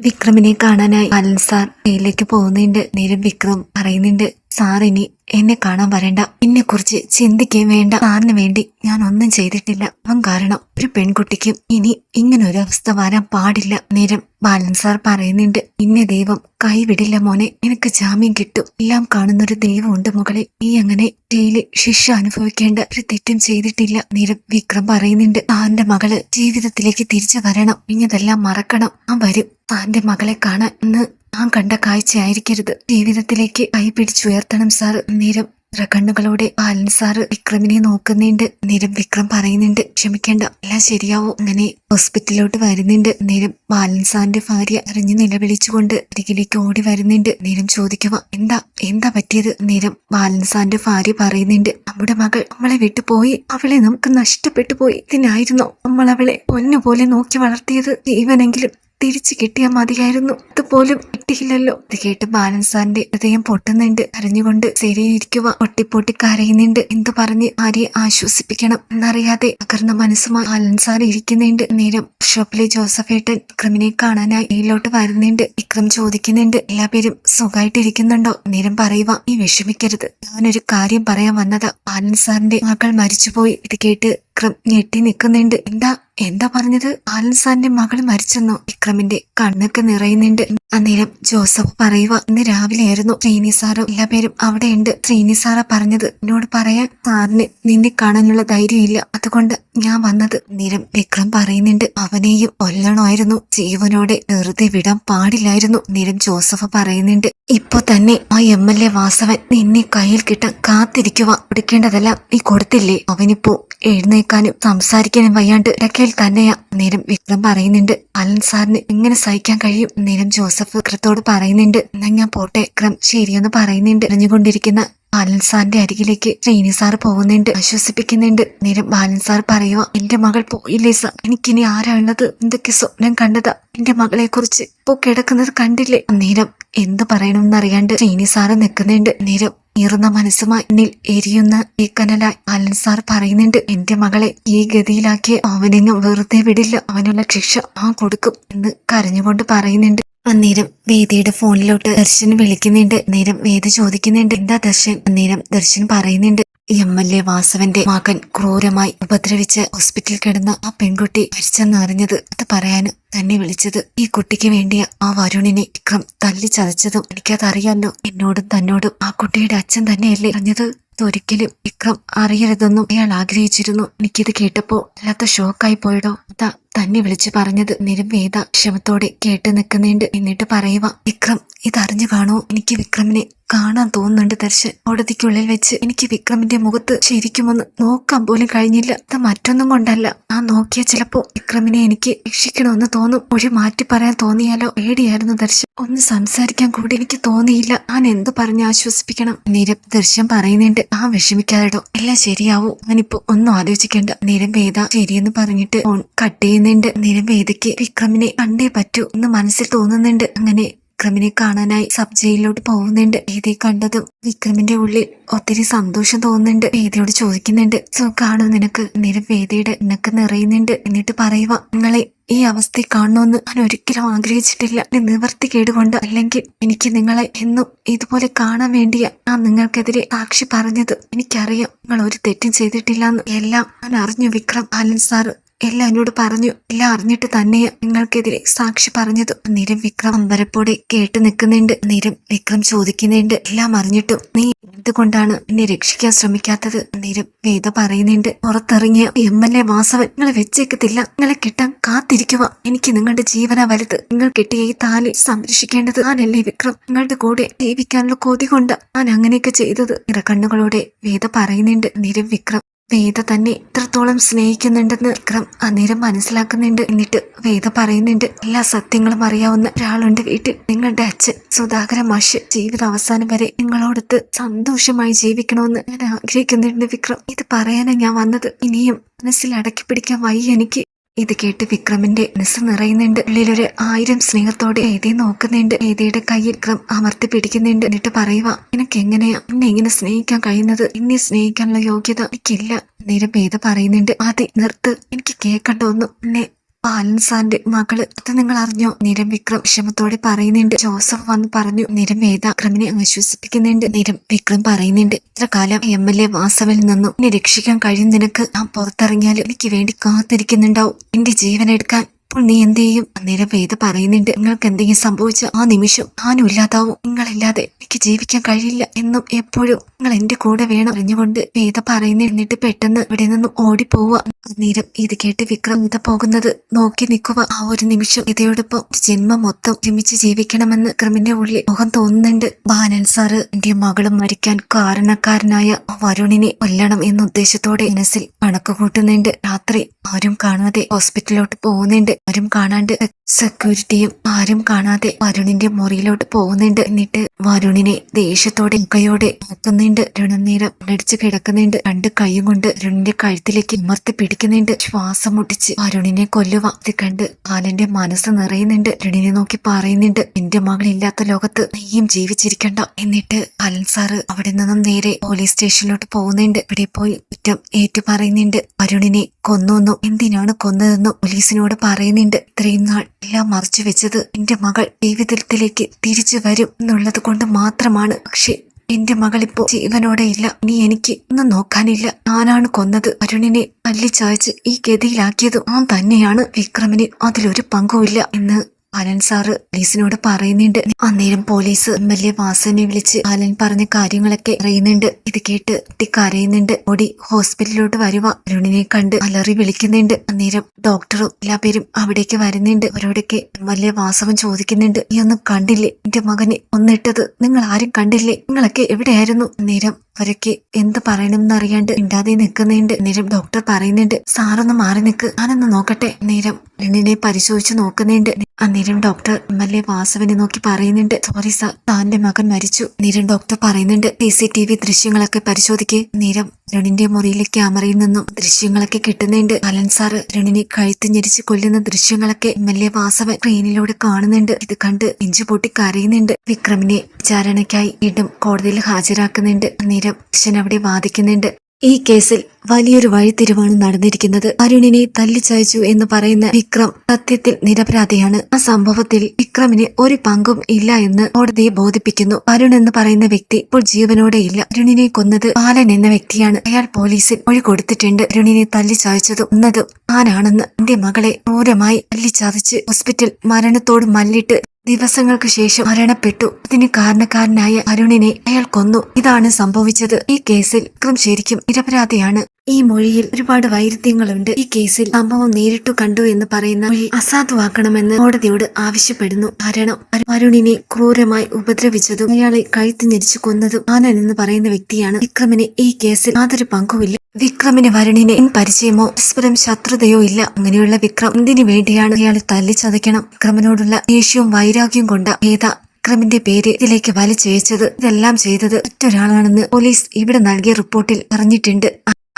വിക്രമിനെ കാണാനായി Allen sir കയ്യിലേക്ക് പോകുന്നുണ്ട്. നേരം വിക്രം പറയുന്നുണ്ട് സാർ ഇനി എന്നെ കാണാൻ വരണ്ട. എന്നെ കുറിച്ച് ചിന്തിക്കുകയും വേണ്ട. സാറിന് വേണ്ടി ഞാൻ ഒന്നും ചെയ്തിട്ടില്ല. അവൻ കാരണം ഒരു പെൺകുട്ടിക്കും ഇനി ഇങ്ങനെ ഒരു അവസ്ഥ വരാൻ പാടില്ല. നേരം ബാലൻ സാർ പറയുന്നുണ്ട് ഇന്നെ ദൈവം കൈവിടില്ല മോനെ. നിനക്ക് ജാമ്യം കിട്ടും. എല്ലാം കാണുന്നൊരു ദൈവമുണ്ട് മുകളിൽ നീ അങ്ങനെ ജയിലിൽ ശിക്ഷ അനുഭവിക്കേണ്ട ഒരു തെറ്റും ചെയ്തിട്ടില്ല. നേരം വിക്രം പറയുന്നുണ്ട് സാറിന്റെ മകൾ ജീവിതത്തിലേക്ക് തിരിച്ചു വരണം. ഇനിയതെല്ലാം മറക്കണം. ആ വരും. താന്റെ മകളെ കാണാൻ ഇന്ന് ഞാൻ കണ്ട കാഴ്ചയായിരിക്കരുത്. ജീവിതത്തിലേക്ക് കൈ പിടിച്ചുയർത്തണം സാർ. നേരം കണ്ണുകളോടെ ബാലൻ സാറ് വിക്രമിനെ നോക്കുന്നുണ്ട്. നേരം വിക്രം പറയുന്നുണ്ട് ക്ഷമിക്കേണ്ട എല്ലാം ശരിയാവും. അങ്ങനെ ഹോസ്പിറ്റലിലോട്ട് വരുന്നുണ്ട്. നേരം ബാലൻ സാറിന്റെ ഭാര്യ അറിഞ്ഞു നിലവിളിച്ചുകൊണ്ട് അരികിലേക്ക് ഓടി വരുന്നുണ്ട്. നേരം ചോദിക്കുക എന്താ എന്താ പറ്റിയത്? നേരം ബാലൻ സാറിന്റെ ഭാര്യ പറയുന്നുണ്ട് നമ്മുടെ മകൾ നമ്മളെ വിട്ടു പോയി. അവളെ നമുക്ക് നഷ്ടപ്പെട്ടു പോയി. ഇതിനായിരുന്നോ നമ്മൾ അവളെ പൊന്നുപോലെ നോക്കി വളർത്തിയത്. ജീവനെങ്കിലും തിരിച്ചു കിട്ടിയാൽ മതിയായിരുന്നു. അതുപോലും കിട്ടിയില്ലല്ലോ. ഇത് കേട്ട് ബാലൻസാറിന്റെ ഹൃദയം പൊട്ടുന്നുണ്ട്. കരഞ്ഞുകൊണ്ട് ശരിയിരിക്കുക പൊട്ടിപ്പൊട്ടി കരയുന്നുണ്ട്. എന്തു പറഞ്ഞ് ഭാര്യയെ ആശ്വസിപ്പിക്കണം എന്നറിയാതെ തകർന്ന മനസ്സുമായി ബാലൻസാർ ഇരിക്കുന്നുണ്ട്. നേരം ഷോപ്പിലെ ജോസഫേട്ടൻ വിക്രമിനെ കാണാനായി ഇതിലോട്ട് വരുന്നുണ്ട്. വിക്രം ചോദിക്കുന്നുണ്ട്. എല്ലാ പേരും സുഖമായിട്ടിരിക്കുന്നുണ്ടോ നേരം പറയുക നീ വിഷമിക്കരുത്. ഞാനൊരു കാര്യം പറയാൻ വന്നതാ. ബാലൻസാറിന്റെ മകൾ മരിച്ചുപോയി. ഇത് കേട്ട് വിക്രം ഞെട്ടി നിൽക്കുന്നുണ്ട്. എന്താ? എന്താ പറഞ്ഞത്? ആലൻ സാറിന്റെ മകൾ മരിച്ചെന്നോ? വിക്രമിന്റെ കണ്ണൊക്കെ നിറയുന്നുണ്ട്. അന്നേരം ജോസഫ് പറയുക ഇന്ന് രാവിലെയായിരുന്നു ശ്രീനി സാറും എല്ലാ പേരും അവിടെയുണ്ട്. ശ്രീനി സാറ പറഞ്ഞത്. എന്നോട് പറയാൻ സാറിന് നിന്നെ കാണാനുള്ള ധൈര്യമില്ല. അതുകൊണ്ട് ഞാൻ വന്നത്. നിരം വിക്രം പറയുന്നുണ്ട് അവനെയും കൊല്ലണമായിരുന്നു. ജീവനോടെ വെറുതെ വിടാൻ പാടില്ലായിരുന്നു. നിരം ജോസഫ് പറയുന്നുണ്ട് ഇപ്പൊ തന്നെ ആ എം എൽ എ വാസവൻ നിന്നെ കയ്യിൽ കിട്ടാൻ കാത്തിരിക്കുക കൊടുക്കേണ്ടതെല്ലാം നീ കൊടുത്തില്ലേ? അവനിപ്പോ എഴുന്നേക്കാനും സംസാരിക്കാനും വയ്യാണ്ട് ഇടയ്ക്കൽ തന്നെയാ നേരം വിക്രം പറയുന്നുണ്ട് അലൻ സാറിന് എങ്ങനെ സഹിക്കാൻ കഴിയും? നേരം ജോസഫ് വിക്രത്തോട് പറയുന്നുണ്ട് എന്നാ ഞാൻ പോട്ടെ വിക്രം ശരിയെന്ന് പറയുന്നുണ്ട്. അറിഞ്ഞുകൊണ്ടിരിക്കുന്ന ബാലൻ സാറിന്റെ അരികിലേക്ക് ശ്രീനി സാർ പോകുന്നുണ്ട്. ആശ്വസിപ്പിക്കുന്നുണ്ട്. നേരം ബാലൻ സാർ പറയുക എന്റെ മകൾ പോയില്ലേ സാർ? എനിക്കിനി ആരാ ഉള്ളത് എന്തൊക്കെ സ്വപ്നം കണ്ടതാ? എന്റെ മകളെ കുറിച്ച് ഇപ്പോ കിടക്കുന്നത് കണ്ടില്ലേ? നേരം എന്ത് പറയണമെന്നറിയാണ്ട് ശ്രീനി സാറ് നിൽക്കുന്നുണ്ട്. നേരം ഈറുന്ന മനസ്സുമായി എന്നിൽ എരിയുന്ന ഈ കനലായി അലൻ സാർ പറയുന്നുണ്ട് എന്റെ മകളെ ഈ ഗതിയിലാക്കിയ അവനെങ്ങും വെറുതെ വിടില്ല. അവനുള്ള ശിക്ഷ ആ കൊടുക്കും എന്ന് കരഞ്ഞുകൊണ്ട് പറയുന്നുണ്ട്. അന്നേരം വേദിയുടെ ഫോണിലോട്ട് ദർശൻ വിളിക്കുന്നുണ്ട്. നേരം വേദ ചോദിക്കുന്നുണ്ട്. എന്താ ദർശൻ? അന്നേരം ദർശൻ പറയുന്നുണ്ട് എം എൽ എ വാസവന്റെ മകൻ ക്രൂരമായി ഉപദ്രവിച്ച് ഹോസ്പിറ്റലിൽ കിടന്ന ആ പെൺകുട്ടി മരിച്ചെന്നറിഞ്ഞത്. അത് പറയാൻ തന്നെ വിളിച്ചത്. ഈ കുട്ടിക്ക് വേണ്ടിയ ആ വരുണിനെ വിക്രം തല്ലി ചതച്ചതും എനിക്കതറിയാലോ എന്നോടും തന്നോടും ആ കുട്ടിയുടെ അച്ഛൻ തന്നെയല്ലേ പറഞ്ഞത്? ഒരിക്കലും വിക്രം അറിയരുതെന്നും അയാൾ ആഗ്രഹിച്ചിരുന്നു. എനിക്കിത് കേട്ടപ്പോ അല്ലാത്ത ഷോക്കായി പോയിടോ. അതാ തന്നെ വിളിച്ചു പറഞ്ഞത് നിരവേദ ക്ഷമത്തോടെ കേട്ട് നിൽക്കുന്നുണ്ട്. എന്നിട്ട് പറയുക വിക്രം ഇതറിഞ്ഞു കാണോ എനിക്ക് വിക്രമിനെ കാണാൻ തോന്നുന്നുണ്ട് ദർശൻ. കോടതിക്കുള്ളിൽ വെച്ച് എനിക്ക് വിക്രമിന്റെ മുഖത്ത് ശരിക്കുമൊന്ന് നോക്കാൻ പോലും കഴിഞ്ഞില്ല. അത് മറ്റൊന്നും കൊണ്ടല്ല. ആ നോക്കിയ ചിലപ്പോ വിക്രമിനെ എനിക്ക് രക്ഷിക്കണമെന്ന് തോന്നും. മൊഴി മാറ്റി പറയാൻ തോന്നിയാലോ? പേടിയായിരുന്നു ദർശൻ. ഒന്ന് സംസാരിക്കാൻ കൂടി എനിക്ക് തോന്നിയില്ല. ഞാൻ എന്ത് പറഞ്ഞ് ആശ്വസിപ്പിക്കണം? നിരം ദർശൻ പറയുന്നുണ്ട് ആ വിഷമിക്കാതെടോ. എല്ലാം ശരിയാവും. ഞാനിപ്പോ ഒന്നും ആലോചിക്കേണ്ട. നിരം വേദ ശരിയെന്ന് പറഞ്ഞിട്ട് ഫോൺ കട്ട് ചെയ്യുന്നുണ്ട് നിരം വേദയ്ക്ക് വിക്രമിനെ കണ്ടേ പറ്റൂ എന്ന് മനസ്സിൽ തോന്നുന്നുണ്ട്. അങ്ങനെ വിക്രമിനെ കാണാനായി സബ് ജയിലിലോട്ട് പോകുന്നുണ്ട്. വേദയെ കണ്ടതും വിക്രമിന്റെ ഉള്ളിൽ ഒത്തിരി സന്തോഷം തോന്നുന്നുണ്ട്. വേദയോട് ചോദിക്കുന്നുണ്ട്. കാണൂ നിനക്ക്? നേരം വേദയുടെ നിനക്ക് നിറയുന്നുണ്ട്. എന്നിട്ട് പറയുക നിങ്ങളെ ഈ അവസ്ഥയെ കാണണമെന്ന് ഞാൻ ഒരിക്കലും ആഗ്രഹിച്ചിട്ടില്ല. നിവർത്തി കേടുകൊണ്ട് അല്ലെങ്കിൽ എനിക്ക് നിങ്ങളെ എന്നും ഇതുപോലെ കാണാൻ വേണ്ടിയ ഞാൻ നിങ്ങൾക്കെതിരെ സാക്ഷി പറഞ്ഞത്. എനിക്കറിയാം നിങ്ങൾ ഒരു തെറ്റും ചെയ്തിട്ടില്ല എന്ന് എല്ലാം ഞാൻ അറിഞ്ഞു വിക്രം ബാലൻ സാറ് എല്ലാം എന്നോട് പറഞ്ഞു. എല്ലാം അറിഞ്ഞിട്ട് തന്നെയാ നിങ്ങൾക്കെതിരെ സാക്ഷി പറഞ്ഞത് നിരം വിക്രം അമ്പരപ്പോടെ കേട്ട് നിൽക്കുന്നുണ്ട്. നിരം വിക്രം ചോദിക്കുന്നുണ്ട്. എല്ലാം അറിഞ്ഞിട്ടും നീ എന്തുകൊണ്ടാണ് എന്നെ രക്ഷിക്കാൻ ശ്രമിക്കാത്തത്? നിരം വേദ പറയുന്നുണ്ട്. പുറത്തിറങ്ങിയ എം എൽ എ വാസവൻ നിങ്ങളെ വെച്ചേക്കത്തില്ല. നിങ്ങളെ കിട്ടാൻ കാത്തിരിക്കുക എനിക്ക് നിങ്ങളുടെ ജീവന വലുത്. നിങ്ങൾ കിട്ടിയ ഈ താലി സംരക്ഷിക്കേണ്ടത് ഞാനല്ലേ വിക്രം? നിങ്ങളുടെ കൂടെ ജീവിക്കാനുള്ള കൊതി കൊണ്ട് ഞാൻ അങ്ങനെയൊക്കെ ചെയ്തത്. നിറക്കണ്ണുകളോടെ വേദ പറയുന്നുണ്ട്. നിരം വിക്രം വേദ തന്നെ ഇത്രത്തോളം സ്നേഹിക്കുന്നുണ്ടെന്ന് വിക്രം അന്നേരം മനസ്സിലാക്കുന്നുണ്ട്. എന്നിട്ട് വേദ പറയുന്നുണ്ട് എല്ലാ സത്യങ്ങളും അറിയാവുന്ന ഒരാളുണ്ട് വീട്ടിൽ. നിങ്ങളുടെ അച്ഛൻ സുധാകര മാഷ് ജീവിത അവസാനം വരെ നിങ്ങളോടൊത്ത് സന്തോഷമായി ജീവിക്കണമെന്ന് ഞാൻ ആഗ്രഹിക്കുന്നുണ്ട് വിക്രം. ഇത് പറയാനാണ് ഞാൻ വന്നത്. ഇനിയും മനസ്സിൽ അടക്കി പിടിക്കാൻ വയ്യ എനിക്ക്. ഇത് കേട്ട് വിക്രമിന്റെ മനസ്സ് നിറയുന്നുണ്ട്. ഉള്ളിലൊരു ആയിരം സ്നേഹത്തോടെ എഴുതി നോക്കുന്നുണ്ട്. എഴുതിയുടെ കയ്യിൽ വിക്രം അമർത്തി പിടിക്കുന്നുണ്ട്. എന്നിട്ട് പറയുക നിനക്ക് എങ്ങനെയാ എന്നെ ഇങ്ങനെ സ്നേഹിക്കാൻ കഴിയുന്നത്? എന്നെ സ്നേഹിക്കാനുള്ള യോഗ്യത എനിക്കില്ല. നേരം വേദ പറയുന്നുണ്ട് ആദ്യ നിർത്ത്. എനിക്ക് കേൾക്കണ്ട ഒന്നും എന്നെ പാലൻസാന്റെ മകൾ. അത് നിങ്ങൾ അറിഞ്ഞോ നിരം വിക്രം വിഷമത്തോടെ പറയുന്നുണ്ട്. ജോസഫ് വന്ന് പറഞ്ഞു നിരം ഏതാ? വിക്രമിനെ ആശ്വസിപ്പിക്കുന്നുണ്ട് നിരം വിക്രം പറയുന്നുണ്ട് ഇത്ര കാലം എം എൽ എ വാസവിൽ നിന്നും എന്നെ രക്ഷിക്കാൻ കഴിയും നിനക്ക്. ഞാൻ പുറത്തിറങ്ങിയാൽ എനിക്ക് വേണ്ടി കാത്തിരിക്കുന്നുണ്ടാവും. എന്റെ ജീവൻ എടുക്കാൻ അപ്പോൾ നീ എന്ത് ചെയ്യും? അന്നേരം വേദ പറയുന്നുണ്ട് നിങ്ങൾക്ക് എന്തെങ്കിലും സംഭവിച്ച ആ നിമിഷം ഞാനും ഇല്ലാതാവും. നിങ്ങളില്ലാതെ എനിക്ക് ജീവിക്കാൻ കഴിയില്ല എന്നും എപ്പോഴും നിങ്ങൾ എന്റെ കൂടെ വേണം അറിഞ്ഞുകൊണ്ട് വേദ പറയുന്നിരുന്നിട്ട് പെട്ടെന്ന് ഇവിടെ നിന്നും ഓടിപ്പോവുക. അന്നേരം ഇത് കേട്ട് വിക്രം ഇത പോകുന്നത്. നോക്കി നിൽക്കുക. ആ ഒരു നിമിഷം ഇതയോടൊപ്പം ജന്മം മൊത്തം ഒരുമിച്ച് ജീവിക്കണമെന്ന് വിക്രമിന്റെ ഉള്ളിൽ മുഖം തോന്നുന്നുണ്ട്. ബാനൻ സാറ് എന്റെ മകളും മരിക്കാൻ കാരണക്കാരനായ വരുണിനെ കൊല്ലണം എന്ന ഉദ്ദേശത്തോടെ മനസ്സിൽ കണക്ക് കൂട്ടുന്നുണ്ട്. രാത്രി ആരും കാണാതെ ഹോസ്പിറ്റലിലോട്ട് പോകുന്നുണ്ട്. ആരും കാണാണ്ട് സെക്യൂരിറ്റിയും ആരും കാണാതെ വരുണിന്റെ മുറിയിലോട്ട് പോകുന്നുണ്ട്. എന്നിട്ട് വരുണിനെ ദേഷ്യത്തോടെ കൈയോടെ നോക്കുന്നുണ്ട് രുണനീരം അടിച്ചു കിടക്കുന്നുണ്ട്. രണ്ട് കൈയും കൊണ്ട് രുണിന്റെ കഴുത്തിലേക്ക് ഉമർത്തി പിടിക്കുന്നുണ്ട്. ശ്വാസം മുട്ടിച്ച് വരുണിനെ കൊല്ലുക ഇത് കണ്ട് ബാലന്റെ മനസ്സ് നിറയുന്നുണ്ട്. രുണിനെ നോക്കി പറയുന്നുണ്ട് എന്റെ മകൾ ഇല്ലാത്ത ലോകത്ത് നീയും ജീവിച്ചിരിക്കണ്ട. എന്നിട്ട് അലൻ സാറ് അവിടെ നിന്നും നേരെ പോലീസ് സ്റ്റേഷനിലോട്ട് പോകുന്നുണ്ട്. ഇവിടെ പോയി കുറ്റം ഏറ്റു പറയുന്നുണ്ട് വരുണിനെ കൊന്നു എന്തിനാണ് കൊന്നതെന്നും പോലീസിനോട് പറയുന്നുണ്ട്. ഇത്രയും നാൾ എല്ലാം മറച്ചു വെച്ചത് എന്റെ മകൾ ജീവിതത്തിലേക്ക് തിരിച്ചു വരും എന്നുള്ളത് കൊണ്ട് മാത്രമാണ്. പക്ഷെ എന്റെ മകൾ ഇപ്പോ ജീവനോടെ ഇല്ല. ഇനി എനിക്ക് ഒന്നും നോക്കാനില്ല. ഞാനാണ് കൊന്നത്. അരുണിനെ തല്ലിച്ചായച്ച് ഈ ഗതിയിലാക്കിയത് ഞാൻ തന്നെയാണ് വിക്രമിന് അതിലൊരു പങ്കുമില്ല എന്ന് അലൻ സാറ് ലീസിനോട് പറയുന്നുണ്ട്. അന്നേരം പോലീസ് എം എൽ എ വാസനെ വിളിച്ച് അലൻ പറഞ്ഞ കാര്യങ്ങളൊക്കെ അറിയുന്നുണ്ട്. ഇത് കേട്ട് കുട്ടി കരയുന്നുണ്ട്. ഓടി ഹോസ്പിറ്റലിലോട്ട് വരുവ അരുണിനെ കണ്ട് അലറി വിളിക്കുന്നുണ്ട്. അന്നേരം ഡോക്ടറും എല്ലാ പേരും അവിടേക്ക് വരുന്നുണ്ട്. അവരോടൊക്കെ എം എൽ എ വാസവൻ ചോദിക്കുന്നുണ്ട്. നീ ഒന്നും കണ്ടില്ലേ? എന്റെ മകനെ ഒന്നിട്ടത് നിങ്ങൾ ആരും കണ്ടില്ലേ? നിങ്ങളൊക്കെ എവിടെയായിരുന്നു? അന്നേരം അവരൊക്കെ എന്ത് പറയണമെന്ന് അറിയാണ്ട് മിണ്ടാതെ നിൽക്കുന്നുണ്ട്. നേരം ഡോക്ടർ പറയുന്നുണ്ട് സാറൊന്ന് മാറി നിൽക്ക്. ഞാനൊന്ന് നോക്കട്ടെ. നേരം രണ്ടിനെ പരിശോധിച്ച് നോക്കുന്നുണ്ട്. അന്നേരം ഡോക്ടർ എം എൽ എ വാസവനെ നോക്കി പറയുന്നുണ്ട്. സോറി സാർ താന്റെ മകൻ മരിച്ചു. നേരം ഡോക്ടർ പറയുന്നുണ്ട്. സി സി ടി വി ദൃശ്യങ്ങളൊക്കെ പരിശോധിക്കേ. നേരം രണിന്റെ മുറിയിലെ ക്യാമറയിൽ നിന്നും ദൃശ്യങ്ങളൊക്കെ കിട്ടുന്നുണ്ട്. അലൻ സാറ് രണിനെ കഴുത്ത് ഞെരിച്ച് കൊല്ലുന്ന ദൃശ്യങ്ങളൊക്കെ എം എൽ എ വാസവൻ സ്ക്രീനിലൂടെ കാണുന്നുണ്ട്. ഇത് കണ്ട് ഇഞ്ചു പൊട്ടി കരയുന്നുണ്ട്. വിക്രമിനെ വിചാരണയ്ക്കായി വീണ്ടും കോടതിയിൽ ഹാജരാക്കുന്നുണ്ട്. അന്നേരം അച്ഛൻ അവിടെ വാദിക്കുന്നുണ്ട്. ഈ കേസിൽ വലിയൊരു വഴിത്തിരിവാണ് നടന്നിരിക്കുന്നത്. അരുണിനെ തല്ലിച്ചയച്ചു എന്ന് പറയുന്ന വിക്രം സത്യത്തിൽ നിരപരാധിയാണ്. ആ സംഭവത്തിൽ വിക്രമിന് ഒരു പങ്കും ഇല്ല എന്ന് കോടതിയെ ബോധിപ്പിക്കുന്നു. അരുൺ എന്ന് പറയുന്ന വ്യക്തി ഇപ്പോൾ ജീവനോടെ ഇല്ല. അരുണിനെ കൊന്നത് ബാലൻ എന്ന വ്യക്തിയാണ്. അയാൾ പോലീസിൽ മൊഴി കൊടുത്തിട്ടുണ്ട്. അരുണിനെ തല്ലിച്ചയച്ചത് കൊന്നതും ആരാണെന്ന് എന്റെ മകളെ ക്രൂരമായി തല്ലിച്ചതച്ച് ഹോസ്പിറ്റൽ മരണത്തോട് മല്ലിട്ട് ദിവസങ്ങൾക്ക് ശേഷം മരണപ്പെട്ടു. ഇതിന് കാരണക്കാരനായ അരുണിനെ അയാൾ കൊന്നു. ഇതാണ് സംഭവിച്ചത്. ഈ കേസിൽ വിക്രം ശരിക്കും നിരപരാധിയാണ്. ഈ മൊഴിയിൽ ഒരുപാട് വൈരുദ്ധ്യങ്ങളുണ്ട്. ഈ കേസിൽ സംഭവം നേരിട്ടു കണ്ടു എന്ന് പറയുന്ന മൊഴി അസാധുവാക്കണമെന്ന് കോടതിയോട് ആവശ്യപ്പെടുന്നു. കാരണം അരു- അരുണിനെ ക്രൂരമായി ഉപദ്രവിച്ചതും അയാളെ കഴുത്ത് ഞെരിച്ചു കൊന്നതും ആനൻ എന്ന് പറയുന്ന വ്യക്തിയാണ്. വിക്രമിന് ഈ കേസിൽ യാതൊരു പങ്കുമില്ല. വിക്രമിന് വരുണിനെ പരിചയമോ പരസ്പരം ശത്രുതയോ ഇല്ല. അങ്ങനെയുള്ള വിക്രം എന്തിനു വേണ്ടിയാണ് അയാളെ തല്ലിച്ചതയ്ക്കണം വിക്രമനോടുള്ള ദേഷ്യവും വൈരാഗ്യവും കൊണ്ട ഏത വിക്രമിന്റെ പേര് ഇതിലേക്ക് വലിച്ചയച്ചത്? ഇതെല്ലാം ചെയ്തത് മറ്റൊരാളാണെന്ന് പോലീസ് ഇവിടെ നൽകിയ റിപ്പോർട്ടിൽ പറഞ്ഞിട്ടുണ്ട്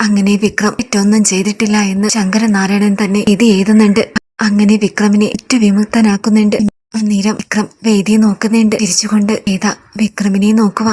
അങ്ങനെ വിക്രം മറ്റൊന്നും ചെയ്തിട്ടില്ല എന്ന് ശങ്കരനാരായണൻ തന്നെ ഇത് എഴുതുന്നുണ്ട്. അങ്ങനെ വിക്രമിനെ ഏറ്റവും വിമുക്തനാക്കുന്നുണ്ട്. അന്നേരം വിക്രം വേദിയെ നോക്കുന്നുണ്ട്. തിരിച്ചുകൊണ്ട് ഏതാ വിക്രമിനെ നോക്കുക